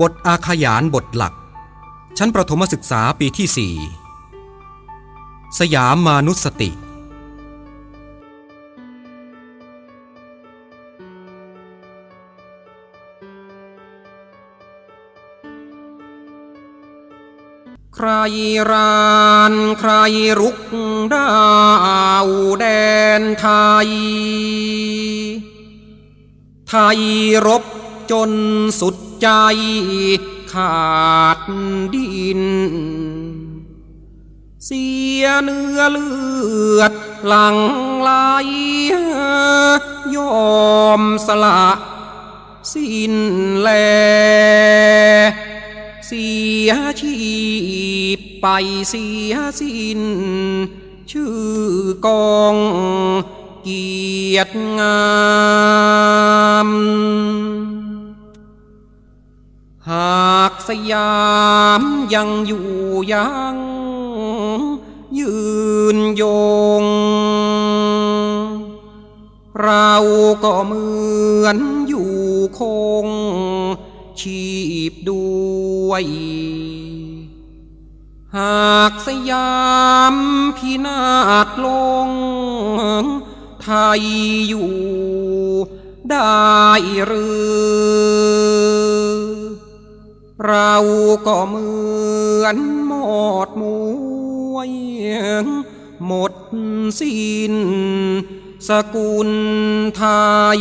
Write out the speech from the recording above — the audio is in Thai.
บทอาขยานบทหลัก ชั้นประถมศึกษาปีที่สี่สยามมานุสติ ใครรานใครรุกดาวแดนไทย ไทยรบ จนสุดใจขาดดิน เสียเนื้อเลือดหลังไหลยอมสละสิ้นแล เสียชีพไปเสียสิ้น ชื่อกองเกียรติงาม หากสยามยังอยู่ยังยืนยง เราก็เหมือนอยู่คง ชีพด้วย หากสยามพินาศลง ไทยอยู่ได้หรือ เราก็เหมือนหมดมวยหมดสิ้นสกุลไทย